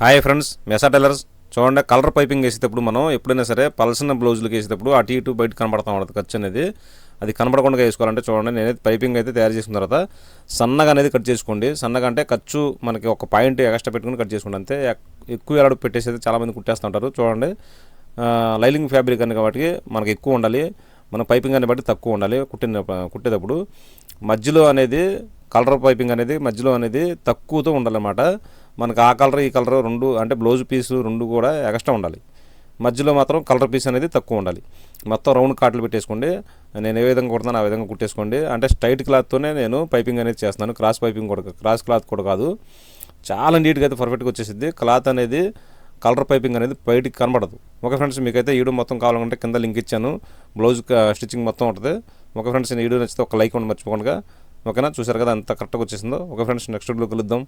Hi friends మెసా tailors. చూడండి colour piping వేసేటప్పుడు మనం ఎప్పుడైనా సరే పలసిన బ్లౌజులకు వేసేటప్పుడు అటు ఇటు బయట కనబడతా ఉంటుంది ఖర్చు అనేది. అది కనబడకుండా వేసుకోవాలంటే చూడండి నేనైతే పైపింగ్ అయితే తయారు చేసిన తర్వాత సన్నగా అనేది కట్ చేసుకోండి. సన్నగా అంటే ఖర్చు మనకి ఒక పాయింట్ ఎక్స్ట్రా పెట్టుకుని కట్ చేసుకోండి అంతే. ఎక్కువ ఎలాడు పెట్టేసి అయితే చాలామంది కుట్టేస్తుంటారు చూడండి. లైలింగ్ ఫ్యాబ్రిక్ అని కాబట్టి మనకి ఎక్కువ ఉండాలి. మన పైపింగ్ అని బట్టి తక్కువ ఉండాలి కుట్టిన కుట్టేటప్పుడు. మధ్యలో అనేది కలర్ పైపింగ్ అనేది మధ్యలో అనేది తక్కువతో ఉండాలన్నమాట. మనకు ఆ కలర్ ఈ కలర్ రెండు అంటే బ్లౌజ్ పీసు రెండు కూడా ఎక్స్ట్రా ఉండాలి. మధ్యలో మాత్రం కలర్ పీస్ అనేది తక్కువ ఉండాలి. మొత్తం రౌండ్ కాట్లు పెట్టేసుకోండి. నేను ఏ విధంగా కుడతాను ఆ విధంగా కుట్టేసుకోండి. అంటే స్ట్రైట్ క్లాత్తోనే నేను పైపింగ్ అనేది చేస్తున్నాను. క్రాస్ పైపింగ్ కూడా క్రాస్ క్లాత్ కూడా కాదు. చాలా నీట్గా అయితే పర్ఫెక్ట్గా వచ్చేసింది క్లాత్ అనేది కలర్ పైపింగ్ అనేది బయటికి కనబడదు. ఒక ఫ్రెండ్స్ మీకైతే ఈ వీడియో మొత్తం కావాలంటే కింద లింక్ ఇచ్చాను. బ్లౌజ్ స్టిచ్చింగ్ మొత్తం ఉంటుంది. ఒక ఫ్రెండ్స్ నేను వీడియో నచ్చితే ఒక లైక్ ఉండి మర్చిపోకుండా ఓకేనా? చూసారు కదా అంత కరెక్ట్గా వచ్చేసిందో. ఒక ఫ్రెండ్స్ నెక్స్ట్ వీడియో కలుద్దాం.